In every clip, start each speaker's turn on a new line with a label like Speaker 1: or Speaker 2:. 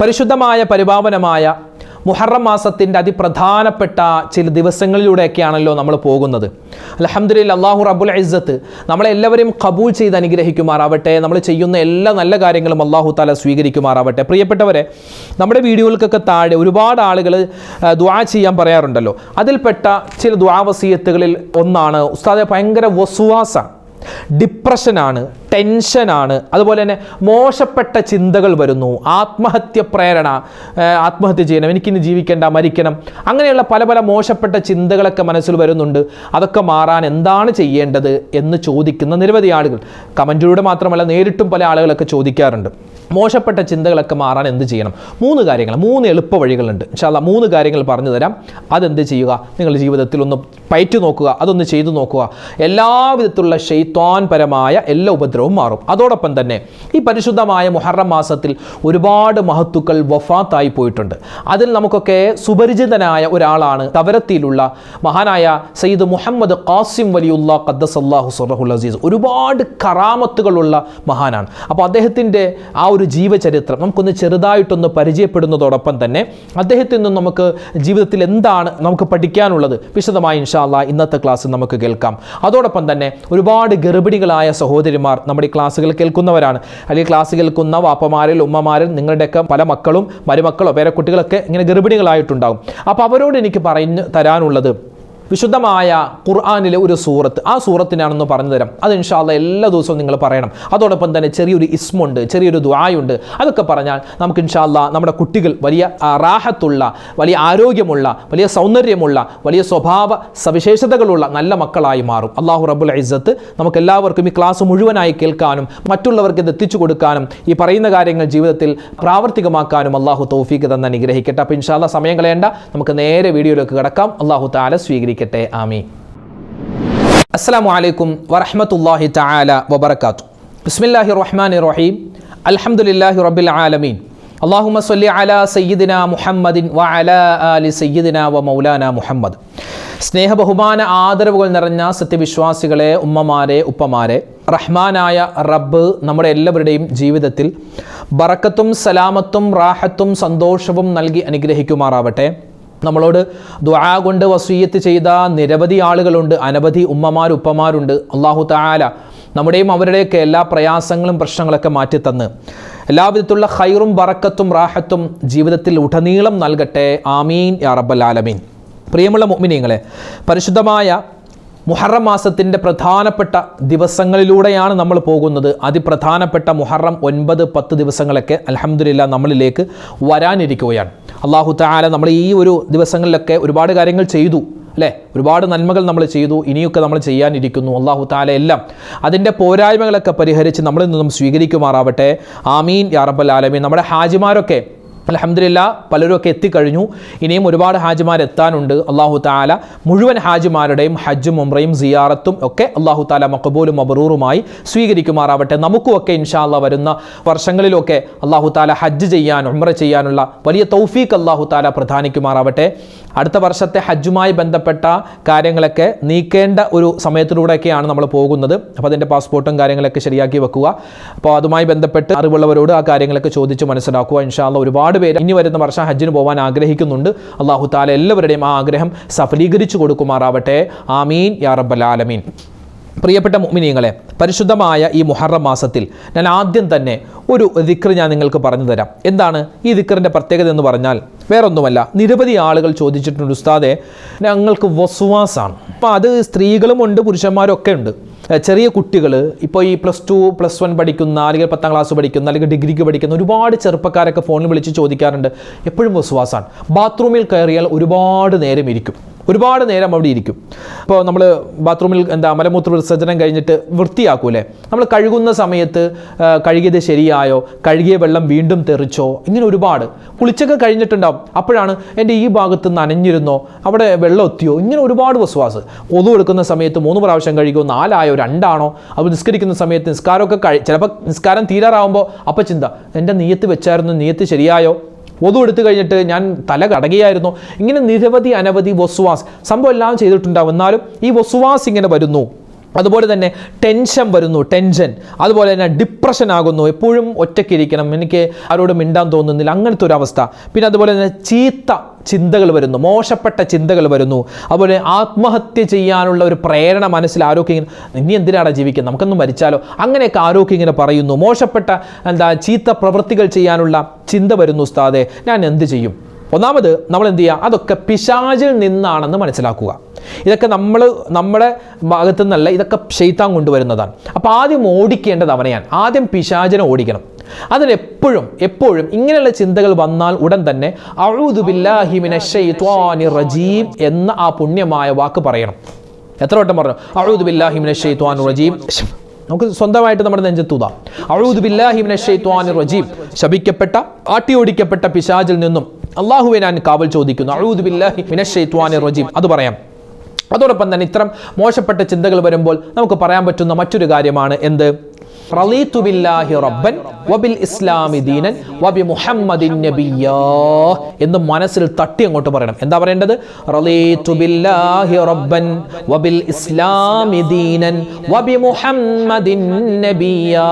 Speaker 1: പരിശുദ്ധമായ പരിപാവനമായ മുഹറം മാസത്തിന്റെ അതിപ്രധാനപ്പെട്ട ചില ദിവസങ്ങളിലൂടെയൊക്കെയാണല്ലോ നമ്മൾ പോകുന്നത്. അലഹമ്മദില്ല അള്ളാഹു റബുൽ ഇസ്സത്ത് നമ്മളെല്ലാവരെയും കബൂൾ ചെയ്ത് അനുഗ്രഹിക്കുമാറാവട്ടെ. നമ്മൾ ചെയ്യുന്ന എല്ലാ നല്ല കാര്യങ്ങളും അള്ളാഹു താല സ്വീകരിക്കുമാറാവട്ടെ. പ്രിയപ്പെട്ടവരെ നമ്മുടെ വീഡിയോകൾക്കൊക്കെ താഴെ ഒരുപാട് ആളുകൾ ദ്വാ ചെയ്യാൻ പറയാറുണ്ടല്ലോ. അതിൽപ്പെട്ട ചില ദ്വാവസീയത്തുകളിൽ ഒന്നാണ്. ഉസ്താദെ ഭയങ്കര വസുവാസാണ്. ഡിപ്രഷനാണ് ടെൻഷനാണ് അതുപോലെ തന്നെ മോശപ്പെട്ട ചിന്തകൾ വരുന്നു ആത്മഹത്യ പ്രേരണ ആത്മഹത്യ ചെയ്യണം എനിക്കിന്ന് ജീവിക്കേണ്ട മരിക്കണം അങ്ങനെയുള്ള പല പല മോശപ്പെട്ട ചിന്തകളൊക്കെ മനസ്സിൽ വരുന്നുണ്ട്. അതൊക്കെ മാറാൻ എന്താണ് ചെയ്യേണ്ടത് എന്ന് ചോദിക്കുന്ന നിരവധി ആളുകൾ കമന്റിലൂടെ മാത്രമല്ല നേരിട്ടും പല ആളുകളൊക്കെ ചോദിക്കാറുണ്ട്. മോശപ്പെട്ട ചിന്തകളൊക്കെ മാറാൻ എന്ത് ചെയ്യണം? മൂന്ന് കാര്യങ്ങൾ മൂന്ന് എളുപ്പ വഴികളുണ്ട്. ഇൻഷാല്ല മൂന്ന് കാര്യങ്ങൾ പറഞ്ഞു തരാം. അതെന്ത് ചെയ്യുക? നിങ്ങളുടെ ജീവിതത്തിൽ ഒന്ന് പയറ്റു നോക്കുക അതൊന്ന് ചെയ്തു നോക്കുക. എല്ലാവിധത്തിലുള്ള ശൈത്വാൻപരമായ പരമായ എല്ലാ ഉപദ്രവവും മാറും. അതോടൊപ്പം തന്നെ ഈ പരിശുദ്ധമായ മുഹറം മാസത്തിൽ ഒരുപാട് മഹത്തുക്കൾ വഫാത്തായി പോയിട്ടുണ്ട്. അതിൽ നമുക്കൊക്കെ സുപരിചിതനായ ഒരാളാണ്. തവരത്തിയിലുള്ള മഹാനായ സയ്യിദ് മുഹമ്മദ് ഖാസിം വലിയുള്ള ഖദ്ദസല്ലാഹു സുറഹുൽ അസീസ്. ഒരുപാട് കറാമത്തുകളുള്ള മഹാനാണ്. അപ്പോൾ അദ്ദേഹത്തിന്റെ ആ ഒരു ജീവചരിത്രം നമുക്കൊന്ന് ചെറുതായിട്ടൊന്ന് പരിചയപ്പെടുന്നതോടൊപ്പം തന്നെ അദ്ദേഹത്തിൽ നിന്നും നമുക്ക് ജീവിതത്തിൽ എന്താണ് നമുക്ക് പഠിക്കാനുള്ളത്? വിശദമായി ഇൻഷാല്ല ഇന്നത്തെ ക്ലാസ് നമുക്ക് കേൾക്കാം. അതോടൊപ്പം തന്നെ ഒരുപാട് ഗർഭിണികളായ സഹോദരിമാർ നമ്മുടെ ഈ ക്ലാസ്സുകൾ കേൾക്കുന്നവരാണ്. അല്ലെങ്കിൽ ക്ലാസ് കേൾക്കുന്ന വാപ്പമാരിൽ ഉമ്മമാരിൽ നിങ്ങളുടെയൊക്കെ പല മക്കളും മരുമക്കളോ പേരക്കുട്ടികളൊക്കെ ഇങ്ങനെ ഗർഭിണികളായിട്ടുണ്ടാകും. അപ്പോൾ അവരോട് എനിക്ക് പറഞ്ഞു തരാനുള്ളത് വിശുദ്ധമായ ഖുർആാനിലെ ഒരു സൂറത്ത്. ആ സൂറത്തിനാണെന്ന് പറഞ്ഞു തരാം. അത് ഇൻഷാല്ല എല്ലാ ദിവസവും നിങ്ങൾ പറയണം. അതോടൊപ്പം തന്നെ ചെറിയൊരു ഇസ്മുണ്ട് ചെറിയൊരു ദ്വായുണ്ട് അതൊക്കെ പറഞ്ഞാൽ നമുക്ക് ഇൻഷാല്ല നമ്മുടെ കുട്ടികൾ വലിയ റാഹത്തുള്ള വലിയ ആരോഗ്യമുള്ള വലിയ സൗന്ദര്യമുള്ള വലിയ സ്വഭാവ സവിശേഷതകളുള്ള നല്ല മക്കളായി മാറും. അള്ളാഹു റബുൽ ഇസ്സത്ത് നമുക്ക് എല്ലാവർക്കും ഈ ക്ലാസ് മുഴുവനായി കേൾക്കാനും മറ്റുള്ളവർക്ക് ഇത് എത്തിച്ചു കൊടുക്കാനും ഈ പറയുന്ന കാര്യങ്ങൾ ജീവിതത്തിൽ പ്രാവർത്തികമാക്കാനും അള്ളാഹു തൗഫീക്ക് തന്നെ അനുഗ്രഹിക്കട്ടെ. അപ്പോൾ ഇൻഷാല്ല സമയം കളയേണ്ട. നമുക്ക് നേരെ വീഡിയോയിലേക്ക് കിടക്കാം. അള്ളാഹു താല സ്വീകരിക്കട്ടെ ആമീൻ. അസ്സാം വലൈക്കും വറഹമത്തല്ലാഹി തആല വബർക്കാത്തു ബിസ്മില്ലാഹി റഹ്മാനി റഹീം അൽഹംദുലില്ലാഹി റബ്ബിൽ ആലമീൻ. അള്ളാഹുമ സല്ലി അല സയ്യിദിന മുഹമ്മദിൻ വ അല അലി സയ്യിദിന വ മൗലാന മുഹമ്മദ്. സ്നേഹ ബഹുമാന ആദരവുകൾ നിറഞ്ഞ സത്യവിശ്വാസികളെ ഉമ്മമാരെ ഉപ്പമാരെ റഹ്മാനായ റബ്ബ് നമ്മുടെ എല്ലാവരുടെയും ജീവിതത്തിൽ ബറക്കത്തും സലാമത്തും റാഹത്തും സന്തോഷവും നൽകി അനുഗ്രഹിക്കുമാറാവട്ടെ. നമ്മളോട് ദ്വാ കൊണ്ട് വസീയത്ത് ചെയ്ത നിരവധി ആളുകളുണ്ട്. അനവധി ഉമ്മമാർ ഉപ്പമാരുണ്ട്. അള്ളാഹു താല നമ്മുടെയും അവരുടെയൊക്കെ എല്ലാ പ്രയാസങ്ങളും പ്രശ്നങ്ങളൊക്കെ മാറ്റിത്തന്ന്. എല്ലാവിധത്തിലുള്ള ഹൈറും ബറക്കത്തും റാഹത്തും ജീവിതത്തിൽ ഉടനീളം നൽകട്ടെ. ആമീൻ. യാ റബ്ബൽ ആലമീൻ. പ്രിയമുള്ള മുഅ്മിനീങ്ങളെ പരിശുദ്ധമായ മുഹറം മാസത്തിന്റെ പ്രധാനപ്പെട്ട ദിവസങ്ങളിലൂടെയാണ് നമ്മൾ പോകുന്നത്. അതിപ്രധാനപ്പെട്ട മുഹറം ഒൻപത് പത്ത് ദിവസങ്ങളൊക്കെ അലഹമില്ല നമ്മളിലേക്ക് വരാനിരിക്കുകയാണ്. അള്ളാഹു താല നമ്മൾ ഈ ഒരു ദിവസങ്ങളിലൊക്കെ ഒരുപാട് കാര്യങ്ങൾ ചെയ്തു അല്ലേ? ഒരുപാട് നന്മകൾ നമ്മൾ ചെയ്തു ഇനിയൊക്കെ നമ്മൾ ചെയ്യാനിരിക്കുന്നു. അള്ളാഹു താല എല്ലാം അതിന്റെ പോരായ്മകളൊക്കെ പരിഹരിച്ച് നമ്മളിൽ നിന്നും സ്വീകരിക്കുമാറാവട്ടെ. ആമീൻ യാ റബ്ബൽ ആലമീൻ. നമ്മുടെ ഹാജിമാരൊക്കെ അലഹമില്ല പലരുമൊക്കെ എത്തിക്കഴിഞ്ഞു. ഇനിയും ഒരുപാട് ഹാജിമാർ എത്താനുണ്ട്. അള്ളാഹു താല മുഴുവൻ ഹാജിമാരുടെയും ഹജ്ജും ഉമ്രയും സിയാറത്തും ഒക്കെ അള്ളാഹു താല മക്കബൂലും മബറൂറുമായി സ്വീകരിക്കുമാറാവട്ടെ. നമുക്കുമൊക്കെ ഇൻഷാല്ല വരുന്ന വർഷങ്ങളിലൊക്കെ അള്ളാഹു താല ഹജ്ജ് ചെയ്യാൻ ഉമ്ര ചെയ്യാനുള്ള വലിയ തൗഫീഖ് അള്ളാഹു താല പ്രധാനിക്കുമാറാവട്ടെ. അടുത്ത വർഷത്തെ ഹജ്ജുമായി ബന്ധപ്പെട്ട കാര്യങ്ങളൊക്കെ നീക്കേണ്ട ഒരു സമയത്തിലൂടെയൊക്കെയാണ് നമ്മൾ പോകുന്നത്. അപ്പോൾ അതിന്റെ പാസ്പോർട്ടും കാര്യങ്ങളൊക്കെ ശരിയാക്കി വെക്കുക. അപ്പോൾ അതുമായി ബന്ധപ്പെട്ട് അറിവുള്ളവരോട് ആ കാര്യങ്ങളൊക്കെ ചോദിച്ച് മനസ്സിലാക്കുക. ഇൻഷാല്ല ഒരുപാട് പേര് ഇനി വരുന്ന വർഷം ഹജ്ജിന് പോകാൻ ആഗ്രഹിക്കുന്നുണ്ട്. അള്ളാഹു താല എല്ലാവരുടെയും ആ ആഗ്രഹം സഫലീകരിച്ചു കൊടുക്കുമാറാവട്ടെ. ആമീൻ. യാ റബ്ബൽ ആലമീൻ. പ്രിയപ്പെട്ട മുഅ്മിനീങ്ങളെ പരിശുദ്ധമായ ഈ മുഹറം മാസത്തിൽ ഞാൻ ആദ്യം തന്നെ ഒരു ദിക്ർ ഞാൻ നിങ്ങൾക്ക് പറഞ്ഞു തരാം. എന്താണ് ഈ ദിക്റിന്റെ പ്രത്യേകത എന്ന് പറഞ്ഞാൽ വേറൊന്നുമല്ല നിരവധി ആളുകൾ ചോദിച്ചിട്ടുണ്ട് ഉസ്താദെ ഞങ്ങൾക്ക് വസുവാസാണ്. അപ്പോൾ അത് സ്ത്രീകളും ഉണ്ട് പുരുഷന്മാരും ഒക്കെ ഉണ്ട് ചെറിയ കുട്ടികൾ ഇപ്പോൾ ഈ പ്ലസ് ടു പ്ലസ് വൺ പഠിക്കുന്ന അല്ലെങ്കിൽ പത്താം ക്ലാസ് പഠിക്കുന്ന അല്ലെങ്കിൽ ഡിഗ്രിക്ക് പഠിക്കുന്ന ഒരുപാട് ചെറുപ്പക്കാരൊക്കെ ഫോണിൽ വിളിച്ച് ചോദിക്കാറുണ്ട് എപ്പോഴും വസുവാസാണ്. ബാത്റൂമിൽ കയറിയാൽ ഒരുപാട് നേരം ഇരിക്കും. ഒരുപാട് നേരം അവിടെ ഇരിക്കും. അപ്പോൾ നമ്മൾ ബാത്റൂമിൽ എന്താ മലമൂത്ര വിസർജനം കഴിഞ്ഞിട്ട് വൃത്തിയാക്കൂലേ? നമ്മൾ കഴുകുന്ന സമയത്ത് കഴുകിയത് കഴുകിയത് ശരിയായോ കഴുകിയ വെള്ളം വീണ്ടും തെറിച്ചോ? ഇങ്ങനെ ഒരുപാട്. കുളിച്ചൊക്കെ കഴിഞ്ഞിട്ടുണ്ടാവും. അപ്പോഴാണ് എന്റെ ഈ ഭാഗത്ത് നനഞ്ഞിരുന്നോ? അവിടെ വെള്ളം എത്തിയോ ഇങ്ങനെ ഒരുപാട് വസ്വാസ്. ഒതു എടുക്കുന്ന സമയത്ത് മൂന്ന് പ്രാവശ്യം കഴുകുമോ നാലായോ? രണ്ടാണോ? അപ്പോൾ നിസ്കരിക്കുന്ന സമയത്ത് നിസ്കാരമൊക്കെ കഴി ചിലപ്പോൾ നിസ്കാരം തീരാറാവുമ്പോൾ അപ്പം ചിന്ത എന്റെ നീയത്ത് വെച്ചായിരുന്നു നീയത്ത് ശരിയായോ? ഒതു എടുത്തു കഴിഞ്ഞിട്ട് ഞാൻ തല കടകയായിരുന്നു. ഇങ്ങനെ നിരവധി അനവധി വസുവാസ്. സംഭവം എല്ലാം ചെയ്തിട്ടുണ്ടാവും. എന്നാലും ഈ വസുവാസ് ഇങ്ങനെ വരുന്നു. അതുപോലെ തന്നെ ടെൻഷൻ വരുന്നു ടെൻഷൻ. അതുപോലെ തന്നെ ഡിപ്രഷൻ ആകുന്നു. എപ്പോഴും ഒറ്റയ്ക്കിരിക്കണം. എനിക്ക് ആരോട് മിണ്ടാൻ തോന്നുന്നില്ല. അങ്ങനത്തെ ഒരു അവസ്ഥ. പിന്നെ അതുപോലെ തന്നെ ചീത്ത ചിന്തകൾ വരുന്നു. മോശപ്പെട്ട ചിന്തകൾ വരുന്നു. അതുപോലെ ആത്മഹത്യ ചെയ്യാനുള്ള ഒരു പ്രേരണ മനസ്സിൽ ആരോഗ്യം ഇനി എന്തിനാണ് ജീവിക്കുന്നത് നമുക്കൊന്നും മരിച്ചാലോ? അങ്ങനെയൊക്കെ ആരോഗ്യം ഇങ്ങനെ പറയുന്നു. മോശപ്പെട്ട എന്താ ചീത്ത പ്രവൃത്തികൾ ചെയ്യാനുള്ള ചിന്ത വരുന്നു ഉസ്താദെ. ഞാൻ എന്ത് ചെയ്യും? ഒന്നാമത് നമ്മൾ എന്ത് ചെയ്യുക അതൊക്കെ പിശാചിൽ നിന്നാണെന്ന് മനസ്സിലാക്കുക. ഇതൊക്കെ നമ്മൾ നമ്മുടെ ഭാഗത്തു നിന്നല്ല ഇതൊക്കെ ശൈത്താൻ കൊണ്ടുവരുന്നതാണ്. അപ്പോൾ ആദ്യം ഓടിക്കേണ്ടത് അവനെയാണ് ആദ്യം പിശാചിനെ ഓടിക്കണം. അതിനെപ്പോഴും എപ്പോഴും ഇങ്ങനെയുള്ള ചിന്തകൾ വന്നാൽ ഉടൻ തന്നെ റജീം എന്ന ആ പുണ്യമായ വാക്ക് പറയണം. എത്ര വട്ടം പറഞ്ഞു? അഴുദുബില്ലാഹിമിനെ ബില്ലാഹി മിനശ് റജീം നമുക്ക് സ്വന്തമായിട്ട് നമ്മുടെ നെഞ്ചത്തൂതാം റജീം. ശപിക്കപ്പെട്ട ആട്ടിയോടിക്കപ്പെട്ട പിശാചിൽ നിന്നും അള്ളാഹുവെ ഞാൻ കാവൽ ചോദിക്കുന്നു. അഴൂദ് ബില്ലാഹി മിനശ് ശൈത്വാനിർ റജീം. അത് പറയാം. അതോടൊപ്പം തന്നെ ഇത്തരം മോശപ്പെട്ട ചിന്തകൾ വരുമ്പോൾ നമുക്ക് പറയാൻ പറ്റുന്ന മറ്റൊരു കാര്യമാണ് എന്ത്? റളീതു ബില്ലാഹി റബ്ബൻ വബിൽ ഇസ്ലാമി ദീനൻ വബി മുഹമ്മദിൻ നബിയാ എന്ന് മനസ്സിൽ തട്ടി അങ്ങോട്ട് പറയണം. എന്താ പറയേണ്ടത്? റളീതു ബില്ലാഹി റബ്ബൻ വബിൽ ഇസ്ലാമി ദീനൻ വബി മുഹമ്മദിൻ നബിയാ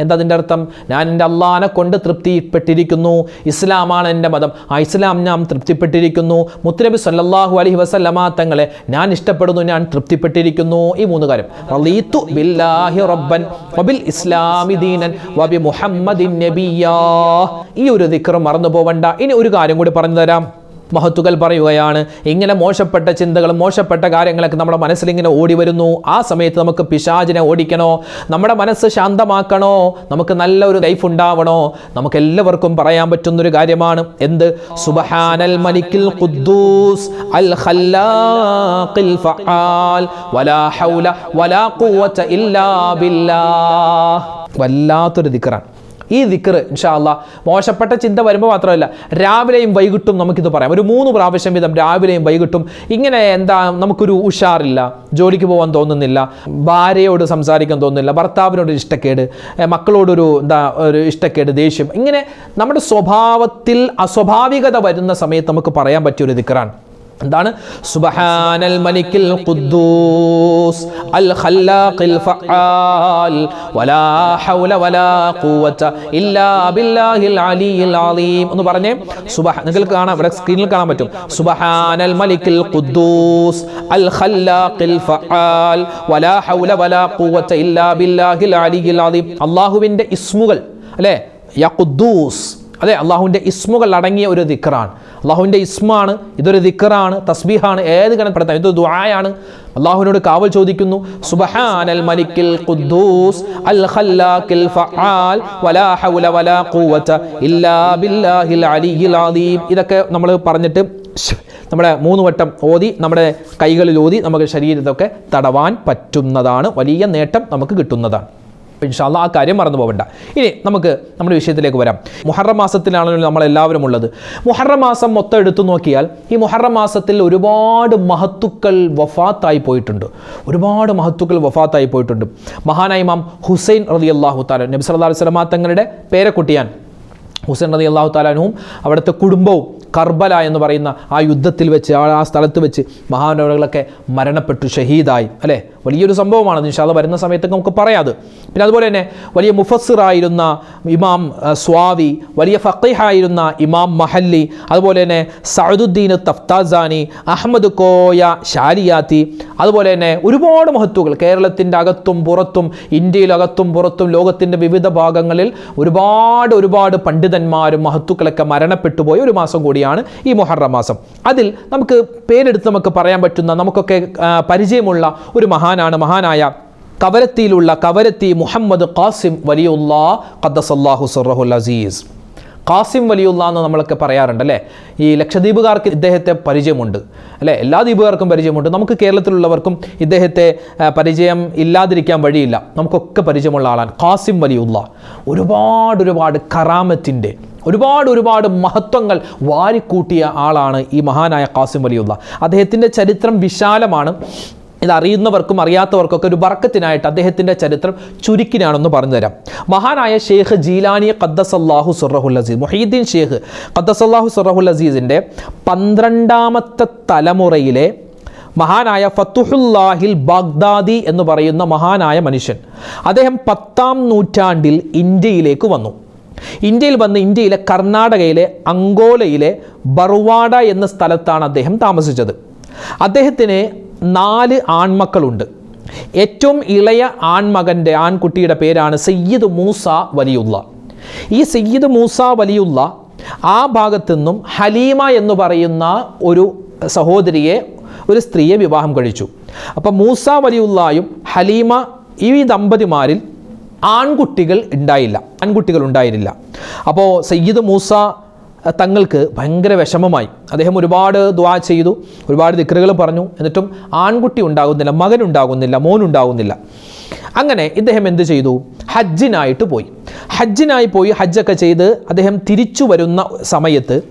Speaker 1: എന്താ അതിന്റെ അർത്ഥം? ഞാൻ എന്റെ അള്ളാഹനെ കൊണ്ട് തൃപ്തിപ്പെട്ടിരിക്കുന്നു. ഇസ്ലാമാണ് എന്റെ മതം. ആ ഇസ്ലാം ഞാൻ തൃപ്തിപ്പെട്ടിരിക്കുന്നു. മുത്തനബി സല്ലല്ലാഹു അലൈഹി വസല്ലമ തങ്ങളെ ഞാൻ ഇഷ്ടപ്പെടുന്നു ഞാൻ തൃപ്തിപ്പെട്ടിരിക്കുന്നു. ഈ മൂന്ന് കാര്യം. റളീതു ബില്ലാഹി റബ്ബൻ വബിൽ ഇസ്ലാമി ദീനൻ വബി മുഹമ്മദിൻ നബിയാ. ഈ ഒരു ദിക്ർ മറന്നു പോവണ്ട ഇനി ഒരു കാര്യം കൂടി പറഞ്ഞു തരാം. മഹത്തുകൾ പറയുകയാണ്. ഇങ്ങനെ മോശപ്പെട്ട ചിന്തകളും മോശപ്പെട്ട കാര്യങ്ങളൊക്കെ നമ്മുടെ മനസ്സിൽ ഇങ്ങനെ ഓടി വരുന്നു. ആ സമയത്ത് നമുക്ക് പിശാചിനെ ഓടിക്കണോ? നമ്മുടെ മനസ്സ് ശാന്തമാക്കണോ? നമുക്ക് നല്ലൊരു ലൈഫ് ഉണ്ടാവണോ? നമുക്ക് എല്ലാവർക്കും പറയാൻ പറ്റുന്നൊരു കാര്യമാണ്. എന്ത്? സുബഹാനൽ മലിക്കിൽ ഖുദ്ദൂസ് അൽ ഖല്ലാഖിൽ ഫആൽ. വലാ ഹൗല വലാ ഖുവത ഇല്ലാ ബില്ലാഹ്. വല്ലാത്തൊരു ദിക്റാണ് ഈ ദിക്റ് ഇൻഷാല്ല മോശപ്പെട്ട ചിന്ത വരുമ്പോൾ മാത്രമല്ല രാവിലെയും വൈകിട്ടും നമുക്കിത് പറയാം. ഒരു മൂന്ന് പ്രാവശ്യം വീതം രാവിലെയും വൈകിട്ടും ഇങ്ങനെ എന്താ നമുക്കൊരു ഉഷാറില്ല ജോലിക്ക് പോകാൻ തോന്നുന്നില്ല ഭാര്യയോട് സംസാരിക്കാൻ തോന്നുന്നില്ല ഭർത്താവിനോട് ഇഷ്ടക്കേട് മക്കളോടൊരു എന്താ ഒരു ഇഷ്ടക്കേട് ദേഷ്യം ഇങ്ങനെ നമ്മുടെ സ്വഭാവത്തിൽ അസ്വാഭാവികത വരുന്ന സമയത്ത് നമുക്ക് പറയാൻ പറ്റിയൊരു ദിക്റാണ് എന്താണ്? സുബഹാനൽ മലിക്കിൽ ഖുദ്ദൂസ് അൽ ഖല്ലാഖിൽ ഫആൽ വലാ ഹൗല വലാ ഖുവത ഇല്ലാ ബില്ലാഹിൽ അലിയിൽ അലീം എന്ന് പറഞ്ഞേ സുബഹ നിങ്ങൾക്ക് കാണാം ഇവിടെ സ്ക്രീനിൽ കാണാൻ പറ്റും. സുബഹാനൽ മലിക്കിൽ ഖുദ്ദൂസ് അൽ ഖല്ലാഖിൽ ഫആൽ വലാ ഹൗല വലാ ഖുവത ഇല്ലാ ബില്ലാഹിൽ അലിയിൽ അലീം. അല്ലാഹുവിന്റെ ഇസ്മുകൾ അല്ലേ? യഖുദ്ദൂസ് ഖുദ്ദൂസ് അതെ അള്ളാഹുവിന്റെ ഇസ്മുകൾ അടങ്ങിയ ഒരു ദിക്റാണ്. അള്ളാഹുവിന്റെ ഇസ്മാണ് ഇതൊരു ദിക്കറാണ് തസ്ബീഹാണ് ഏത് കണക്കെടുത്താൽ ഇത് ദുആയാണ്. അള്ളാഹുവിനോട് കാവൽ ചോദിക്കുന്നു സുബ്ഹാനൽ മലിക്കിൽ ഖുദ്ദൂസ് അൽ ഖല്ലാഖിൽ ഫആൽ വലാ ഹൗല വലാ ഖുവത ഇല്ലാ ബില്ലാഹിൽ അലിയിൽ അദീം. ഇതൊക്കെ നമ്മൾ പറഞ്ഞിട്ട് നമ്മുടെ മൂന്ന് വട്ടം ഓതി നമ്മുടെ കൈകളിൽ ഓതി നമുക്ക് ശരീരത്തൊക്കെ തടവാൻ പറ്റുന്നതാണ് വലിയ നേട്ടം നമുക്ക് കിട്ടുന്നതാണ്. ഇൻഷാല്ല ആ കാര്യം മറന്നു പോകണ്ട ഇനി നമുക്ക് നമ്മുടെ വിഷയത്തിലേക്ക് വരാം. മുഹറം മാസത്തിലാണല്ലോ നമ്മളെല്ലാവരും ഉള്ളത്. മുഹറം മാസം മൊത്തം എടുത്തു നോക്കിയാൽ ഈ മുഹറം മാസത്തിൽ ഒരുപാട് മഹത്തുക്കൾ വഫാത്തായി പോയിട്ടുണ്ട്. ഒരുപാട് മഹത്തുക്കൾ വഫാത്തായി പോയിട്ടുണ്ട്. മഹാനായ ഹുസൈൻ റതി അള്ളാഹു താല നബി സല്ലല്ലാഹു അലൈഹി വസല്ലമ തങ്ങളുടെ പേരക്കുട്ടിയാൻ ഹുസൈൻ റതി അള്ളാഹു താലാനുവും അവിടുത്തെ കുടുംബവും കർബല എന്ന് പറയുന്ന ആ യുദ്ധത്തിൽ വെച്ച് ആ സ്ഥലത്ത് വെച്ച് മഹാനവറുകളൊക്കെ മരണപ്പെട്ടു ഷഹീദായി. അല്ലേ? വലിയൊരു സംഭവമാണ്. നിഷാദ വരുന്ന സമയത്തൊക്കെ നമുക്ക് പറയാത് പിന്നെ അതുപോലെ തന്നെ വലിയ മുഫസ്സിറായിരുന്ന ഇമാം സ്വാവി വലിയ ഫക്കീഹായിരുന്ന ഇമാം മഹല്ലി അതുപോലെ തന്നെ സഅദുദ്ദീൻ തഫ്താസാനി അഹമ്മദ് കോയ ഷാരിയാത്തി അതുപോലെ തന്നെ ഒരുപാട് മഹത്തുക്കൾ. കേരളത്തിന്റെ അകത്തും പുറത്തും ഇന്ത്യയിലകത്തും പുറത്തും ലോകത്തിന്റെ വിവിധ ഭാഗങ്ങളിൽ ഒരുപാട് ഒരുപാട് പണ്ഡിതന്മാരും മഹത്തുക്കളൊക്കെ മരണപ്പെട്ടു പോയി ഒരു മാസം കൂടിയാണ് ഈ മൊഹറം മാസം. അതിൽ നമുക്ക് പേരെടുത്ത് നമുക്ക് പറയാൻ പറ്റുന്ന നമുക്കൊക്കെ പരിചയമുള്ള ഒരു മഹാനാണ് മഹാനായ കവരത്തിയിലുള്ള കവരത്തി മുഹമ്മദ് ഖാസിം വലിയുള്ള ഖദ്ദസല്ലാഹു സുറഹുൽ അസീസ്. ഖാസിം വലിയുള്ള എന്ന് നമ്മളൊക്കെ പറയാറുണ്ട് അല്ലേ? ഈ ലക്ഷദ്വീപുകാർക്ക് ഇദ്ദേഹത്തെ പരിചയമുണ്ട് അല്ലേ? എല്ലാ ദ്വീപുകാർക്കും പരിചയമുണ്ട്. നമുക്ക് കേരളത്തിലുള്ളവർക്കും ഇദ്ദേഹത്തെ പരിചയം ഇല്ലാതിരിക്കാൻ വഴിയില്ല. നമുക്കൊക്കെ പരിചയമുള്ള ആളാണ് ഖാസിം വലിയുള്ള. ഒരുപാട് ഒരുപാട് കറാമത്തിന്റെ ഒരുപാട് ഒരുപാട് മഹത്വങ്ങൾ വാരിക്കൂട്ടിയ ആളാണ് ഈ മഹാനായ ഖാസിം വലിയുള്ള. അദ്ദേഹത്തിന്റെ ചരിത്രം വിശാലമാണ്. ഇത് അറിയുന്നവർക്കും അറിയാത്തവർക്കൊക്കെ ഒരു ബർക്കത്തിനായിട്ട് അദ്ദേഹത്തിന്റെ ചരിത്രം ചുരുക്കിനാണെന്ന് പറഞ്ഞുതരാം. മഹാനായ ഷേഖ് ജീലാനി ഖദ്ദസല്ലാഹു സുറഹുൽ അസീസ് മൊഹീദ്ദീൻ ഷേഖ് ഖദ്ദസല്ലാഹു സുറഹുൽ അസീസിന്റെ പന്ത്രണ്ടാമത്തെ തലമുറയിലെ മഹാനായ ഫത്തുഹുല്ലാഹിൽ ബാഗ്ദാദി എന്ന് പറയുന്ന മഹാനായ മനുഷ്യൻ അദ്ദേഹം പത്താം നൂറ്റാണ്ടിൽ ഇന്ത്യയിലേക്ക് വന്നു. ഇന്ത്യയിൽ വന്ന് ഇന്ത്യയിലെ കർണാടകയിലെ അങ്കോലയിലെ ബർവാഡ എന്ന സ്ഥലത്താണ് അദ്ദേഹം താമസിച്ചത്. അദ്ദേഹത്തിന് നാല് ആൺമക്കളുണ്ട്. ഏറ്റവും ഇളയ ആൺമകന്റെ ആൺകുട്ടിയുടെ പേരാണ് സയ്യിദ് മൂസ വലിയുള്ള ഈ സയ്യിദ് മൂസ വലിയുള്ള ആ ഭാഗത്തു നിന്നും ഹലീമ എന്ന് പറയുന്ന ഒരു സഹോദരിയെ ഒരു സ്ത്രീയെ വിവാഹം കഴിച്ചു. അപ്പം മൂസ വലിയുള്ളായും ഹലീമ ഈ ദമ്പതിമാരിൽ ആൺകുട്ടികൾ ഉണ്ടായില്ല ആൺകുട്ടികൾ ഉണ്ടായിരുന്നില്ല. അപ്പോൾ സയ്യിദ് മൂസ തങ്ങൾക്ക് ഭയങ്കര വിഷമമായി. അദ്ദേഹം ഒരുപാട് ദ്വാ ചെയ്തു ഒരുപാട് ദിക്കറുകൾ പറഞ്ഞു. എന്നിട്ടും ആൺകുട്ടി ഉണ്ടാകുന്നില്ല മകൻ ഉണ്ടാകുന്നില്ല മോൻ ഉണ്ടാകുന്നില്ല അങ്ങനെ ഇദ്ദേഹം എന്ത് ചെയ്തു? ഹജ്ജിനായിട്ട് പോയി. ഹജ്ജിനായി പോയി ഹജ്ജൊക്കെ ചെയ്ത് അദ്ദേഹം തിരിച്ചു വരുന്ന സമയത്ത്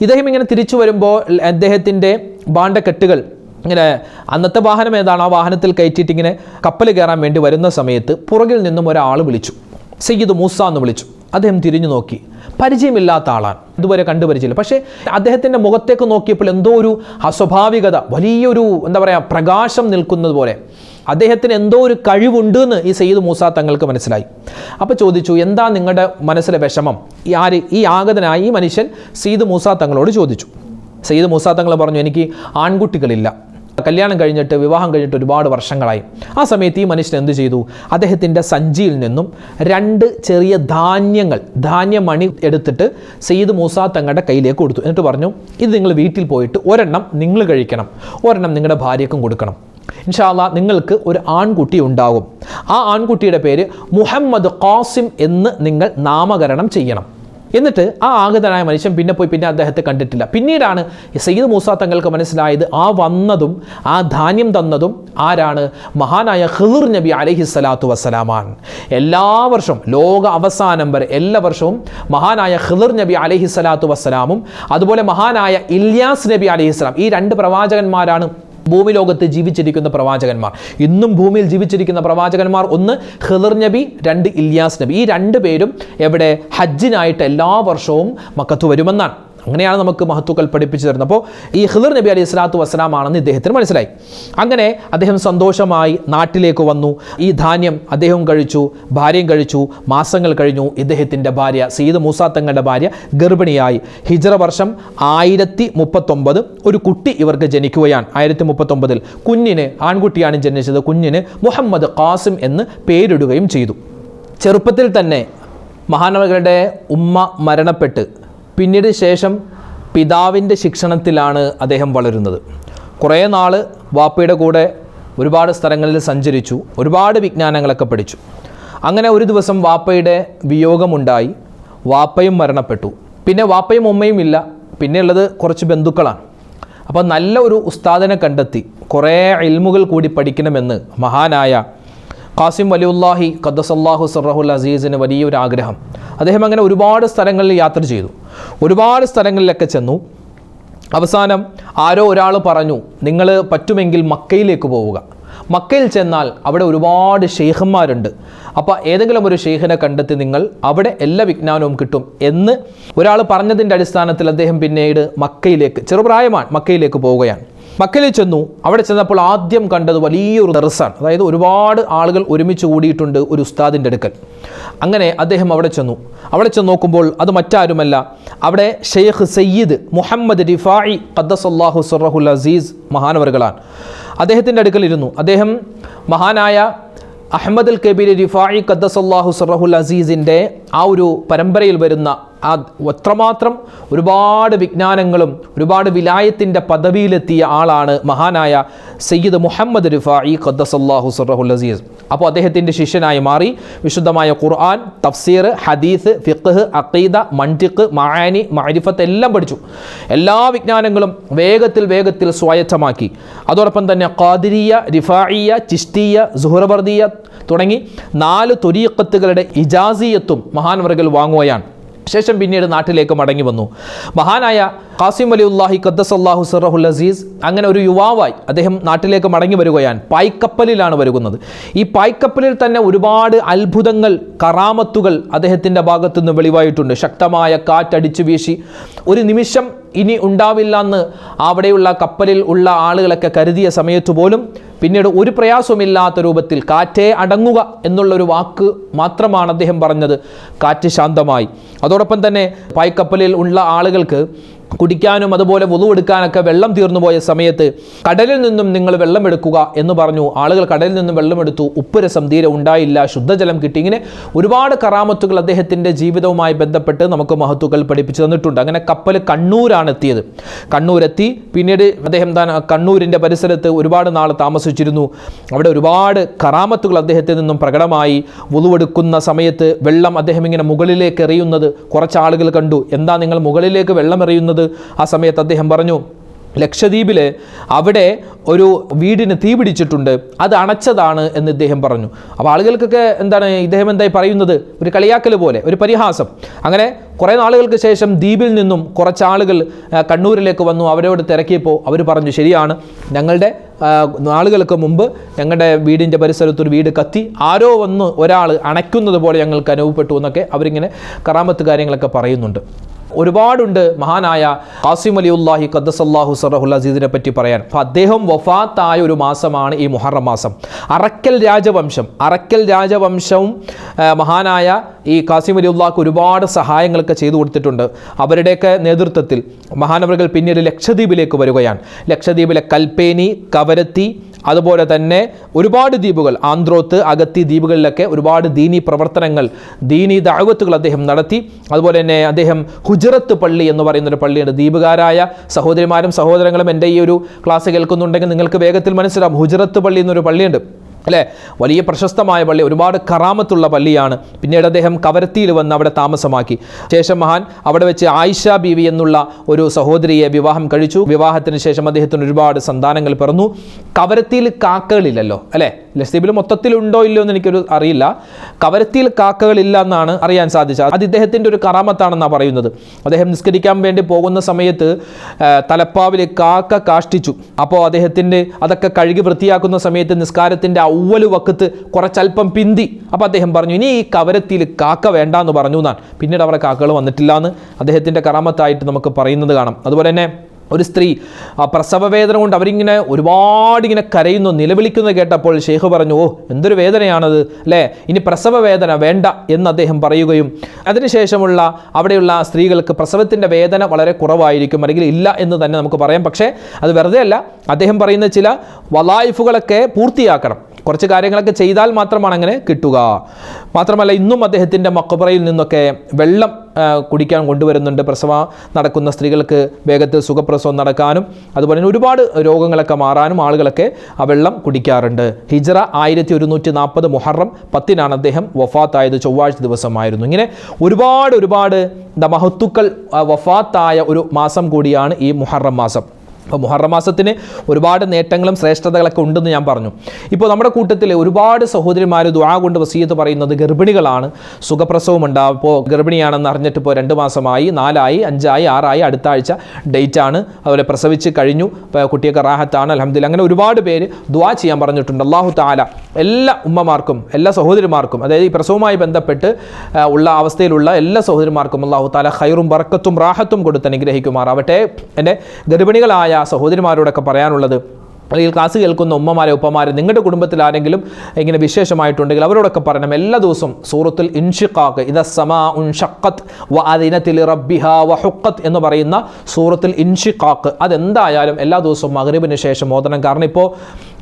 Speaker 1: ഇദ്ദേഹം ഇങ്ങനെ തിരിച്ചു വരുമ്പോൾ അദ്ദേഹത്തിന്റെ ബാണ്ടക്കെട്ടുകൾ ഇങ്ങനെ അന്നത്തെ വാഹനം ഏതാണ്? ആ വാഹനത്തിൽ കയറ്റിയിട്ട് ഇങ്ങനെ കപ്പൽ കയറാൻ വേണ്ടി വരുന്ന സമയത്ത് പുറകിൽ നിന്നും ഒരാൾ വിളിച്ചു. സയ്യിദ് മൂസ എന്ന് വിളിച്ചു. അദ്ദേഹം തിരിഞ്ഞു നോക്കി. പരിചയമില്ലാത്ത ആളാണ്. ഇതുവരെ കണ്ടുപരിചയമില്ല പക്ഷേ അദ്ദേഹത്തിന്റെ മുഖത്തേക്ക് നോക്കിയപ്പോൾ എന്തോ ഒരു അസ്വാഭാവികത വലിയൊരു എന്താ പറയുക പ്രകാശം നിൽക്കുന്നത് പോലെ. അദ്ദേഹത്തിന് എന്തോ ഒരു കഴിവുണ്ട് എന്ന് ഈ സയ്യിദ് മൂസ തങ്ങൾക്ക് മനസ്സിലായി. അപ്പോൾ ചോദിച്ചു എന്താ നിങ്ങളുടെ മനസ്സിലെ വിഷമം? ഈ ആര് ഈ ആഗതനായ ഈ മനുഷ്യൻ സയ്യിദ് മൂസ തങ്ങളോട് ചോദിച്ചു. സയ്യിദ് മൂസ തങ്ങൾ പറഞ്ഞു എനിക്ക് ആൺകുട്ടികളില്ല. കല്യാണം കഴിഞ്ഞിട്ട് വിവാഹം കഴിഞ്ഞിട്ട് ഒരുപാട് വർഷങ്ങളായി. ആ സമയത്ത് ഈ മനുഷ്യൻ എന്ത് ചെയ്തു? അദ്ദേഹത്തിന്റെ സഞ്ചിയിൽ നിന്നും രണ്ട് ചെറിയ ധാന്യങ്ങൾ ധാന്യമണി എടുത്തിട്ട് സയ്യിദ് മൂസ തങ്ങളുടെ കയ്യിലേക്ക് കൊടുത്തു. എന്നിട്ട് പറഞ്ഞു ഇത് നിങ്ങൾ വീട്ടിൽ പോയിട്ട് ഒരെണ്ണം നിങ്ങൾ കഴിക്കണം. ഒരെണ്ണം നിങ്ങളുടെ ഭാര്യക്കും കൊടുക്കണം. ഇൻഷാല്ല നിങ്ങൾക്ക് ഒരു ആൺകുട്ടി ഉണ്ടാകും. ആ ആൺകുട്ടിയുടെ പേര് മുഹമ്മദ് ഖാസിം എന്ന് നിങ്ങൾ നാമകരണം ചെയ്യണം. എന്നിട്ട് ആ ആഗതനായ മനുഷ്യൻ പിന്നെ പോയി പിന്നെ അദ്ദേഹത്തെ കണ്ടിട്ടില്ല. പിന്നീടാണ് സയ്യിദ് മൂസ തങ്ങൾക്ക് മനസ്സിലായത് ആ വന്നതും ആ ധാന്യം തന്നതും ആരാണ്? മഹാനായ ഹിർ നബി അലഹി സ്വലാത്തു വസ്സലാമാൻ എല്ലാ വർഷവും ലോക അവസാനം വരെ എല്ലാ വർഷവും മഹാനായ ഹിർ നബി അലഹി സ്വലാത്തു വസ്സലാമും അതുപോലെ മഹാനായ ഇല്യാസ് നബി അലഹി സ്വലാം ഈ രണ്ട് പ്രവാചകന്മാരാണ് ഭൂമി ലോകത്ത് ജീവിച്ചിരിക്കുന്ന പ്രവാചകന്മാർ. ഇന്നും ഭൂമിയിൽ ജീവിച്ചിരിക്കുന്ന പ്രവാചകന്മാർ ഒന്ന് ഖിദർ നബി രണ്ട് ഇല്യാസ് നബി. ഈ രണ്ട് പേരും എവിടെ ഹജ്ജിനായിട്ട് എല്ലാ വർഷവും മക്കത്ത് വരുമെന്നാണ്. അങ്ങനെയാണ് നമുക്ക് മഹത്തുക്കൾ പഠിപ്പിച്ചു തരുന്നത്. അപ്പോൾ ഈ ഹിദർ നബി അലൈഹി സ്വലാത്തു വസ്സലാമാണെന്ന് ഇദ്ദേഹത്തിന് മനസ്സിലായി. അങ്ങനെ അദ്ദേഹം സന്തോഷമായി നാട്ടിലേക്ക് വന്നു. ഈ ധാന്യം അദ്ദേഹം കഴിച്ചു ഭാര്യയും കഴിച്ചു മാസങ്ങൾ കഴിഞ്ഞു. ഇദ്ദേഹത്തിന്റെ ഭാര്യ സീദ് മൂസാത്തങ്ങളുടെ ഭാര്യ ഗർഭിണിയായി. ഹിജറ വർഷം ആയിരത്തി മുപ്പത്തൊമ്പത് ഒരു കുട്ടി ഇവർക്ക് ജനിക്കുകയാണ്. ആയിരത്തി മുപ്പത്തൊമ്പതിൽ കുഞ്ഞിന് ആൺകുട്ടിയാണ് ജനിച്ചത്. കുഞ്ഞിന് മുഹമ്മദ് ഖാസിം എന്ന് പേരിടുകയും ചെയ്തു. ചെറുപ്പത്തിൽ തന്നെ മഹാനവകളുടെ ഉമ്മ മരണപ്പെട്ട് പിന്നീട് ശേഷം പിതാവിന്റെ ശിക്ഷണത്തിലാണ് അദ്ദേഹം വളരുന്നത്. കുറേ നാൾ വാപ്പയുടെ കൂടെ ഒരുപാട് സ്ഥലങ്ങളിൽ സഞ്ചരിച്ചു ഒരുപാട് വിജ്ഞാനങ്ങളൊക്കെ പഠിച്ചു. അങ്ങനെ ഒരു ദിവസം വാപ്പയുടെ വിയോഗമുണ്ടായി വാപ്പയും മരണപ്പെട്ടു. പിന്നെ വാപ്പയും ഉമ്മയും ഇല്ല പിന്നെയുള്ളത് കുറച്ച് ബന്ധുക്കളാണ്. അപ്പോൾ നല്ല ഒരു ഉസ്താദിനെ കണ്ടെത്തി കുറേ ഇൽമുകൾ കൂടി പഠിക്കണമെന്ന് മഹാനായ ഖാസിം വലിയുല്ലാഹി ഖദ്ദസല്ലാഹു സറഹുൽ അസീസിന് വലിയൊരു ആഗ്രഹം. അദ്ദേഹം അങ്ങനെ ഒരുപാട് സ്ഥലങ്ങളിൽ യാത്ര ചെയ്തു. ഒരുപാട് സ്ഥലങ്ങളിലൊക്കെ ചെന്നു. അവസാനം ആരോ ഒരാൾ പറഞ്ഞു നിങ്ങൾ പറ്റുമെങ്കിൽ മക്കയിലേക്ക് പോവുക. മക്കയിൽ ചെന്നാൽ അവിടെ ഒരുപാട് ഷെയ്ഖന്മാരുണ്ട് അപ്പോൾ ഏതെങ്കിലും ഒരു ഷെയ്ഖിനെ കണ്ടെത്തി നിങ്ങൾ അവിടെ എല്ലാ വിജ്ഞാനവും കിട്ടും എന്ന് ഒരാൾ പറഞ്ഞതിന്റെ അടിസ്ഥാനത്തിൽ അദ്ദേഹം പിന്നീട് മക്കയിലേക്ക് ചെറുപ്രായമാണ് മക്കയിലേക്ക് പോവുകയാണ്. മക്കയിൽ ചെന്നു. അവിടെ ചെന്നപ്പോൾ ആദ്യം കണ്ടത് വലിയൊരു ദർസാണ്. അതായത് ഒരുപാട് ആളുകൾ ഒരുമിച്ച് കൂടിയിട്ടുണ്ട് ഒരു ഉസ്താദിന്റെ അടുക്കൽ. അങ്ങനെ അദ്ദേഹം അവിടെ ചെന്നു. അവിടെ ചെന്ന് നോക്കുമ്പോൾ അത് മറ്റാരുമല്ല അവിടെ ഷെയ്ഖ് സയ്യിദ് മുഹമ്മദ് റിഫായി ഖദ്ദസല്ലാഹു സുറഹുൽ അസീസ് മഹാനവറുകളാണ്. അദ്ദേഹത്തിന്റെ അടുക്കൽ ഇരുന്നു. അദ്ദേഹം മഹാനായ അഹമ്മദ് അൽ കബീർ റിഫായി ഖദ്ദസല്ലാഹു സുറഹുൽ അസീസിന്റെ ആ ഒരു പരമ്പരയിൽ വരുന്ന ആ എത്രമാത്രം ഒരുപാട് വിജ്ഞാനങ്ങളും ഒരുപാട് വിലായത്തിന്റെ പദവിയിലെത്തിയ ആളാണ് മഹാനായ സയ്യിദ് മുഹമ്മദ് റിഫായി ഖദ്ദസല്ലാഹു സുറഹുൽ അസീസ്. അപ്പോൾ അദ്ദേഹത്തിന്റെ ശിഷ്യനായി മാറി. വിശുദ്ധമായ ഖുർആൻ തഫ്സീർ ഹദീസ് ഫിഖ് അഖീദ മന്റിഖ് മഹാനി മഅരിഫത്ത് എല്ലാം പഠിച്ചു. എല്ലാ വിജ്ഞാനങ്ങളും വേഗത്തിൽ വേഗത്തിൽ സ്വായത്തമാക്കി. അതോടൊപ്പം തന്നെ ഖാദിരിയ റിഫായിയ ചിഷ്തിയ സുഹറവർദിയ തുടങ്ങി നാല് തുരീക്കത്തുകളുടെ ഇജാസിയത്തും മഹാൻവർഗൽ വാങ്ങുകയാണ്. ശേഷം പിന്നീട് നാട്ടിലേക്ക് മടങ്ങി വന്നു. മഹാനായ ഖാസിം അലി ഉല്ലാഹി ഖദ്ദസല്ലാഹു സിറഹുൽ അസീസ് അങ്ങനെ ഒരു യുവാവായി അദ്ദേഹം നാട്ടിലേക്ക് മടങ്ങി വരികയാണ് പായ്ക്കപ്പലിലാണ് വരുന്നത് ഈ പായ്ക്കപ്പലിൽ തന്നെ ഒരുപാട് അത്ഭുതങ്ങൾ കറാമത്തുകൾ അദ്ദേഹത്തിന്റെ ഭാഗത്തുനിന്ന് വെളിവായിട്ടുണ്ട്. ശക്തമായ കാറ്റടിച്ചു വീശി. ഒരു നിമിഷം ഇനി ഉണ്ടാവില്ല എന്ന് അവിടെയുള്ള കപ്പലിൽ ഉള്ള ആളുകളൊക്കെ കരുതിയ സമയത്ത് പോലും പിന്നീട് ഒരു പ്രയാസവുമില്ലാത്ത രൂപത്തിൽ കാറ്റേ അടങ്ങുക എന്നുള്ളൊരു വാക്ക് മാത്രമാണ് അദ്ദേഹം പറഞ്ഞത്. കാറ്റ് ശാന്തമായി. അതോടൊപ്പം തന്നെ പായ്ക്കപ്പലിൽ ഉള്ള ആളുകൾക്ക് കുടിക്കാനും അതുപോലെ വുളു എടുക്കാനൊക്കെ വെള്ളം തീർന്നു പോയ സമയത്ത് കടലിൽ നിന്നും നിങ്ങൾ വെള്ളം എടുക്കുക എന്ന് പറഞ്ഞു. ആളുകൾ കടലിൽ നിന്നും വെള്ളമെടുത്തു ഉപ്പുരസം തീരെ ഉണ്ടായില്ല. ശുദ്ധജലം കിട്ടി. ഇങ്ങനെ ഒരുപാട് കറാമത്തുകൾ അദ്ദേഹത്തിന്റെ ജീവിതവുമായി ബന്ധപ്പെട്ട് നമുക്ക് മഹത്തുക്കൾ പഠിപ്പിച്ചു തന്നിട്ടുണ്ട്. അങ്ങനെ കപ്പൽ കണ്ണൂരാണ് എത്തിയത്. കണ്ണൂരെത്തി. പിന്നീട് അദ്ദേഹം താൻ കണ്ണൂരിന്റെ പരിസരത്ത് ഒരുപാട് നാൾ താമസിച്ചിരുന്നു. അവിടെ ഒരുപാട് കറാമത്തുകൾ അദ്ദേഹത്തിൽ നിന്നും പ്രകടമായി. വുളുവെടുക്കുന്ന സമയത്ത് വെള്ളം അദ്ദേഹം ഇങ്ങനെ മുകളിലേക്ക് എറിയുന്നത് കുറച്ച് ആളുകൾ കണ്ടു. എന്താ നിങ്ങൾ മുകളിലേക്ക് വെള്ളം എറിയുന്നത്? ആ സമയത്ത് അദ്ദേഹം പറഞ്ഞു ലക്ഷദ്വീപിൽ അവിടെ ഒരു വീടിന് തീ പിടിച്ചിട്ടുണ്ട് അത് അണച്ചതാണ് എന്ന് ഇദ്ദേഹം പറഞ്ഞു. അപ്പോൾ ആളുകൾക്കൊക്കെ എന്താണ് ഇദ്ദേഹം എന്തായി പറയുന്നത്? ഒരു കളിയാക്കൽ പോലെ ഒരു പരിഹാസം. അങ്ങനെ കുറേ നാളുകൾക്ക് ശേഷം ദ്വീപിൽ നിന്നും കുറച്ച് ആളുകൾ കണ്ണൂരിലേക്ക് വന്നു. അവരോട് തിരക്കിയപ്പോൾ അവർ പറഞ്ഞു ശരിയാണ് ഞങ്ങളുടെ നാളുകൾക്ക് മുമ്പ് ഞങ്ങളുടെ വീടിന്റെ പരിസരത്തൊരു വീട് കത്തി ആരോ വന്ന് ഒരാൾ അണയ്ക്കുന്നത് പോലെ ഞങ്ങൾക്ക് അനുഭവപ്പെട്ടു എന്നൊക്കെ അവരിങ്ങനെ കറാമത്ത് കാര്യങ്ങളൊക്കെ പറയുന്നുണ്ട്. ഒരുപാടുണ്ട് മഹാനായ ഖാസിം അലി അലിയുല്ലാഹി ഖദ്ദസല്ലാഹു സറഹുൽ അസീദിനെ പറ്റി പറയാൻ. അപ്പോൾ അദ്ദേഹം വഫാത്തായ ഒരു മാസമാണ് ഈ മുഹറം മാസം. അറക്കൽ രാജവംശം. അറക്കൽ രാജവംശവും മഹാനായ ഈ ഖാസിം അലിയുല്ലാഹ്ക്ക് ഒരുപാട് സഹായങ്ങളൊക്കെ ചെയ്തു കൊടുത്തിട്ടുണ്ട്. അവരുടെയൊക്കെ നേതൃത്വത്തിൽ മഹാനവറുകൾ പിന്നീട് ലക്ഷദ്വീപിലേക്ക് വരികയാണ്. ലക്ഷദ്വീപിലെ കൽപ്പേനി കവരത്തി അതുപോലെ തന്നെ ഒരുപാട് ദ്വീപുകൾ ആന്ത്രോത്ത് അഗത്തി ദ്വീപുകളിലൊക്കെ ഒരുപാട് ദീനി പ്രവർത്തനങ്ങൾ ദീനി ദഅവത്തുകൾ അദ്ദേഹം നടത്തി. അതുപോലെ തന്നെ അദ്ദേഹം ഹുജറത്ത് പള്ളി എന്ന് പറയുന്നൊരു പള്ളിയുണ്ട്. ദ്വീപുകാരായ സഹോദരിമാരും സഹോദരങ്ങളും എന്റെ ഈ ഒരു ക്ലാസ് കേൾക്കുന്നുണ്ടെങ്കിൽ നിങ്ങൾക്ക് വേഗത്തിൽ മനസ്സിലാവും. ഹുജറത്ത് പള്ളി എന്നൊരു പള്ളിയുണ്ട്. അല്ലേ? വലിയ പ്രശസ്തമായ പള്ളി ഒരുപാട് കറാമത്തുള്ള പള്ളിയാണ്. പിന്നീട് അദ്ദേഹം കവരത്തിയിൽ വന്ന് അവിടെ താമസമാക്കി. ശേഷം മഹാൻ അവിടെ വെച്ച് ആയിഷ ബീവി എന്നുള്ള ഒരു സഹോദരിയെ വിവാഹം കഴിച്ചു. വിവാഹത്തിന് ശേഷം അദ്ദേഹത്തിന് ഒരുപാട് സന്താനങ്ങൾ പിറന്നു. കവരത്തിയിൽ കാക്കകളില്ലല്ലോ അല്ലേ? ലസ്തീബിൽ മൊത്തത്തിലുണ്ടോ ഇല്ലയോ എന്ന് എനിക്കൊരു അറിയില്ല. കവരത്തിയിൽ കാക്കകളില്ല എന്നാണ് അറിയാൻ സാധിച്ചത്. അത് ഇദ്ദേഹത്തിന്റെ ഒരു കറാമത്താണെന്നാണ് പറയുന്നത്. അദ്ദേഹം നിസ്കരിക്കാൻ വേണ്ടി പോകുന്ന സമയത്ത് തലപ്പാവിൽ കാക്ക കാഷ്ടിച്ചു. അപ്പോൾ അദ്ദേഹത്തിന്റെ അതൊക്കെ കഴുകി വൃത്തിയാക്കുന്ന സമയത്ത് നിസ്കാരത്തിന്റെ ഔവൽ വക്കത്ത് കുറച്ചല്പം പിന്തി. അപ്പോൾ അദ്ദേഹം പറഞ്ഞു ഇനി ഈ കവരത്തിൽ കാക്ക വേണ്ട എന്ന് പറഞ്ഞു എന്നാണ്. പിന്നീട് അവിടെ കാക്കകൾ വന്നിട്ടില്ല എന്ന് അദ്ദേഹത്തിന്റെ കറാമത്തായിട്ട് നമുക്ക് പറയുന്നത് കാണാം. അതുപോലെ തന്നെ ഒരു സ്ത്രീ പ്രസവ വേദന കൊണ്ട് അവരിങ്ങനെ ഒരുപാട് ഇങ്ങനെ കരയുന്നു നിലവിളിക്കുന്നു കേട്ടപ്പോൾ ഷെയ്ഖ് പറഞ്ഞു ഓ എന്തൊരു വേദനയാണത് അല്ലേ? ഇനി പ്രസവ വേദന വേണ്ട എന്ന് അദ്ദേഹം പറയുകയും അതിനുശേഷമുള്ള അവിടെയുള്ള സ്ത്രീകൾക്ക് പ്രസവത്തിന്റെ വേദന വളരെ കുറവായിരിക്കും അല്ലെങ്കിൽ ഇല്ല എന്ന് തന്നെ നമുക്ക് പറയാം. പക്ഷേ അത് വെറുതെ അല്ല. അദ്ദേഹം പറയുന്ന ചില വലായിഫുകളൊക്കെ പൂർത്തിയാക്കണം. കുറച്ച് കാര്യങ്ങളൊക്കെ ചെയ്താൽ മാത്രമാണ് അങ്ങനെ കിട്ടുക. മാത്രമല്ല ഇന്നും അദ്ദേഹത്തിന്റെ മക്കബറയിൽ നിന്നൊക്കെ വെള്ളം കുടിക്കാൻ കൊണ്ടുവരുന്നുണ്ട്. പ്രസവ നടക്കുന്ന സ്ത്രീകൾക്ക് വേഗത്തിൽ സുഖപ്രസവം നടക്കാനും അതുപോലെ തന്നെ ഒരുപാട് രോഗങ്ങളൊക്കെ മാറാനും ആളുകളൊക്കെ ആ വെള്ളം കുടിക്കാറുണ്ട്. ഹിജറ ആയിരത്തി ഒരുന്നൂറ്റി നാൽപ്പത് മുഹറം പത്തിനാണ് അദ്ദേഹം വഫാത്തായത്. ചൊവ്വാഴ്ച ദിവസമായിരുന്നു. ഇങ്ങനെ ഒരുപാട് ഒരുപാട് മഹത്തുക്കൾ വഫാത്തായ ഒരു മാസം കൂടിയാണ് ഈ മുഹറം മാസം. അപ്പോൾ മുഹറം മാസത്തിന് ഒരുപാട് നേട്ടങ്ങളും ശ്രേഷ്ഠതകളൊക്കെ ഉണ്ടെന്ന് ഞാൻ പറഞ്ഞു. ഇപ്പോൾ നമ്മുടെ കൂട്ടത്തിൽ ഒരുപാട് സഹോദരിമാർ ദുആ കൊണ്ട് വസീയത്ത് പറയുന്നത് ഗർഭിണികളാണ്. സുഖപ്രസവം ഉണ്ടാവും ഇപ്പോൾ ഗർഭിണിയാണെന്ന് അറിഞ്ഞിട്ട് ഇപ്പോൾ രണ്ട് മാസമായി നാലായി അഞ്ചായി ആറായി അടുത്ത ആഴ്ച ഡേറ്റ് ആണ് അതുപോലെ പ്രസവിച്ച് കഴിഞ്ഞു കുട്ടിയൊക്കെ റാഹത്താണ് അലഹമ്മദില്ല അങ്ങനെ ഒരുപാട് പേര് ദുആ ചെയ്യാൻ പറഞ്ഞിട്ടുണ്ട്. അള്ളാഹു താല എല്ലാ ഉമ്മമാർക്കും എല്ലാ സഹോദരിമാർക്കും അതായത് ഈ പ്രസവവുമായി ബന്ധപ്പെട്ട് ഉള്ള അവസ്ഥയിലുള്ള എല്ലാ സഹോദരിമാർക്കും അള്ളാഹു താല ഹൈറും ബറക്കത്തും റാഹത്തും കൊടുത്ത് അനുഗ്രഹിക്കുമാറാവട്ടെ. എന്റെ ഗർഭിണികളായ സഹോദരിമാരോടൊക്കെ പറയാനുള്ളത് അല്ലെങ്കിൽ ക്ലാസ് കേൾക്കുന്ന ഉമ്മമാരെ ഉപ്പമാരെ നിങ്ങളുടെ കുടുംബത്തിൽ ആരെങ്കിലും ഇങ്ങനെ വിശേഷമായിട്ടുണ്ടെങ്കിൽ അവരോടൊക്കെ പറയണം. എല്ലാ ദിവസവും സൂറത്തിൽ ഇൻഷിഖാക്ക് ഇത സമാ ഉൻഷക്കത്ത് വ അതിനത്തിൽ വ ഹുക്കത്ത് എന്ന് പറയുന്ന സൂറത്തിൽ ഇൻഷിഖാക്ക് അതെന്തായാലും എല്ലാ ദിവസവും മകരീബിന് ശേഷം ഓതണം. കാരണം ഇപ്പോൾ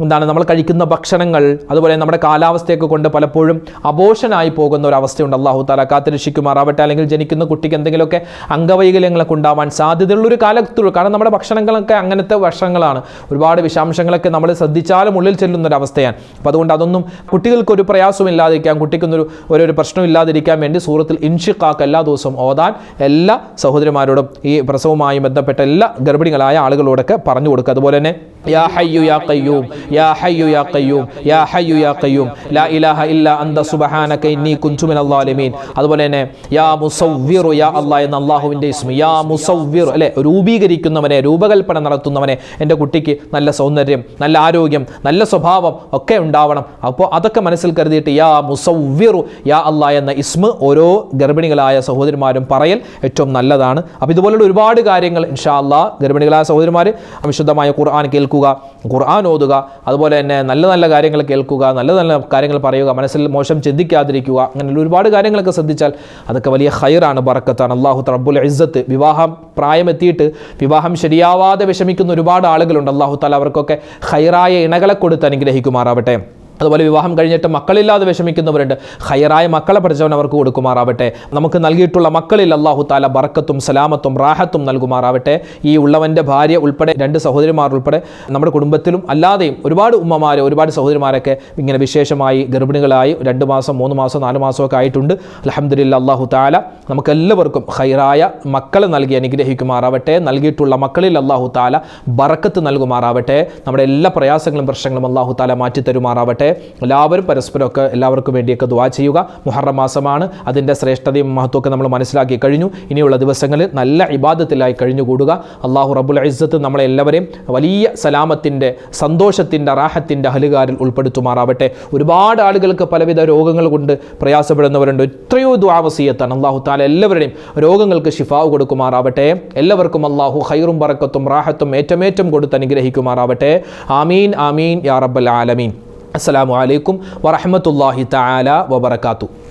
Speaker 1: എന്താണ് നമ്മൾ കഴിക്കുന്ന ഭക്ഷണങ്ങൾ അതുപോലെ നമ്മുടെ കാലാവസ്ഥയൊക്കെ കൊണ്ട് പലപ്പോഴും അബോഷനായി പോകുന്ന ഒരു അവസ്ഥയുണ്ട്. അള്ളാഹു താല കാത്തിരക്ഷിക്കുമാറാവട്ടെ. അല്ലെങ്കിൽ ജനിക്കുന്ന കുട്ടിക്ക് എന്തെങ്കിലുമൊക്കെ അംഗവൈകല്യങ്ങളൊക്കെ ഉണ്ടാവാൻ സാധ്യതയുള്ളൊരു കാലത്തുള്ളൂ. കാരണം നമ്മുടെ ഭക്ഷണങ്ങളൊക്കെ അങ്ങനത്തെ ഭക്ഷണങ്ങളാണ്. ഒരുപാട് വിഷാംശ അംശങ്ങളൊക്കെ നമ്മൾ ശ്രദ്ധിച്ചാലും ഉള്ളിൽ ചെല്ലുന്നൊരവസ്ഥയാണ്. അപ്പോൾ അതുകൊണ്ട് അതൊന്നും കുട്ടികൾക്കൊരു പ്രയാസമില്ലാതിരിക്കാൻ കുട്ടിക്കൊന്നൊരു ഒരു ഒരു പ്രശ്നമില്ലാതിരിക്കാൻ വേണ്ടി സൂറത്തിൽ ഇൻഷിഖാക്ക് എല്ലാ ദിവസവും ഓതാൻ എല്ലാ സഹോദരിമാരോടും ഈ പ്രസവവുമായി ബന്ധപ്പെട്ട എല്ലാ ഗർഭിണികളായ ആളുകളോടൊക്കെ പറഞ്ഞു കൊടുക്കുക. അതുപോലെ തന്നെ യാ ഹയ്യു യാ കയ്യൂം യാ ഹയ്യു യാ കയ്യൂം യാ ഹയ്യു യാ കയ്യൂം ലാ ഇലാഹ ഇല്ല അന്ത സുബ്ഹാനക ഇന്നി കുൻതു മിനൽ ളാലിമീൻ അതുപോലെ തന്നെ യാ മുസവ്വിറു യാ അല്ലാഹ് എന്ന അല്ലാഹുവിന്റെ ഇസ്മ യാ മുസവ്വിറു അല്ലേ? രൂപീകരിക്കുന്നവനെ രൂപകൽപ്പന നടത്തുന്നവനെ എന്റെ കുട്ടിക്ക് നല്ല സൗന്ദര്യം നല്ല ആരോഗ്യം നല്ല സ്വഭാവം ഒക്കെ ഉണ്ടാവണം. അപ്പോൾ അതൊക്കെ മനസ്സിൽ കരുതിയിട്ട് യാ മുസവ്വിറു യാ അല്ലാഹ് എന്ന ഇസ്മ ഓരോ ഗർഭിണികളായ സഹോദരിമാരും പറയൽ ഏറ്റവും നല്ലതാണ്. അപ്പോൾ ഇതുപോലുള്ള ഒരുപാട് കാര്യങ്ങൾ ഇൻഷാ അല്ലാ ഗർഭിണികളായ സഹോദരിമാർ വിശുദ്ധമായ ഖുർആൻ കേൾക്കുക ഖുർആൻ ഓതുക അതുപോലെ തന്നെ നല്ല നല്ല കാര്യങ്ങൾ കേൾക്കുക നല്ല നല്ല കാര്യങ്ങൾ പറയുക മനസ്സിൽ മോശം ചിന്തിക്കാതിരിക്കുക അങ്ങനെയുള്ള ഒരുപാട് കാര്യങ്ങളൊക്കെ ശ്രദ്ധിച്ചാൽ അതൊക്കെ വലിയ ഹൈറാണ് ബറക്കത്താണ്. അള്ളാഹു റബ്ബുൽ ഇസ്സത്ത് വിവാഹം പ്രായമെത്തിയിട്ട് വിവാഹം ശരിയാവാതെ വിഷമിക്കുന്ന ഒരുപാട് ആളുകളുണ്ട്. അള്ളാഹു താല അവർക്കൊക്കെ ഹൈറായ ഇണകളെ കൊടുത്ത് അനുഗ്രഹിക്കുമാറാവട്ടെ. അതുപോലെ വിവാഹം കഴിഞ്ഞിട്ട് മക്കളില്ലാതെ വിഷമിക്കുന്നവരുണ്ട്. ഹയറായ മക്കളെ പഠിച്ചവൻ അവർക്ക് കൊടുക്കുമാറാവട്ടെ. നമുക്ക് നൽകിയിട്ടുള്ള മക്കളിൽ അള്ളാഹു താല ബറക്കത്തും സലാമത്തും റാഹത്തും നൽകുമാറാവട്ടെ. ഈ ഉള്ളവന്റെ ഭാര്യ ഉൾപ്പെടെ രണ്ട് സഹോദരിമാർ ഉൾപ്പെടെ നമ്മുടെ കുടുംബത്തിലും അല്ലാതെയും ഒരുപാട് ഉമ്മമാർ ഒരുപാട് സഹോദരിമാരൊക്കെ ഇങ്ങനെ വിശേഷമായി ഗർഭിണികളായി രണ്ട് മാസം മൂന്ന് മാസം നാല് മാസമൊക്കെ ആയിട്ടുണ്ട്. അലഹമ്മദില്ല അള്ളാഹു താല നമുക്കെല്ലാവർക്കും ഹൈറായ മക്കളെ നൽകി അനുഗ്രഹിക്കുമാറാവട്ടെ. നൽകിയിട്ടുള്ള മക്കളിൽ അള്ളാഹു താല ബറക്കത്ത് നൽകുമാറാവട്ടെ. നമ്മുടെ എല്ലാ പ്രയാസങ്ങളും പ്രശ്നങ്ങളും അള്ളാഹു താല മാറ്റി തരുമാറാവട്ടെ എല്ലാവരും പരസ്പരമൊക്കെ എല്ലാവർക്കും വേണ്ടിയൊക്കെ ദുവാ ചെയ്യുക. മുഹറം മാസമാണ്. അതിന്റെ ശ്രേഷ്ഠതയും മഹത്വമൊക്കെ നമ്മൾ മനസ്സിലാക്കി കഴിഞ്ഞു. ഇനിയുള്ള ദിവസങ്ങളിൽ നല്ല ഇബാദത്തിലായി കഴിഞ്ഞുകൂടുക. അള്ളാഹു റബുൽ ഇസ്സത്ത് നമ്മളെ എല്ലാവരെയും വലിയ സലാമത്തിന്റെ സന്തോഷത്തിന്റെ റാഹത്തിന്റെ ഹലുകാരിൽ ഉൾപ്പെടുത്തുമാറാവട്ടെ. ഒരുപാട് ആളുകൾക്ക് പലവിധ രോഗങ്ങൾ കൊണ്ട് പ്രയാസപ്പെടുന്നവരുണ്ട്. എത്രയോ ദ്വാവസീയത്താണ് അള്ളാഹു താല എല്ലാവരുടെയും രോഗങ്ങൾക്ക് ഷിഫാവ് കൊടുക്കുമാറാവട്ടെ. എല്ലാവർക്കും അള്ളാഹു ഹൈറും പറക്കത്തും റാഹത്തും ഏറ്റമേറ്റം കൊടുത്ത് അനുഗ്രഹിക്കുമാറാവട്ടെ. ആമീൻ ആമീൻ യാ റബ്ബൽ ആലമീൻ. അസ്സലാമു അലൈക്കും വറഹമത്തല്ലാഹി തആല വബറകാതുഹു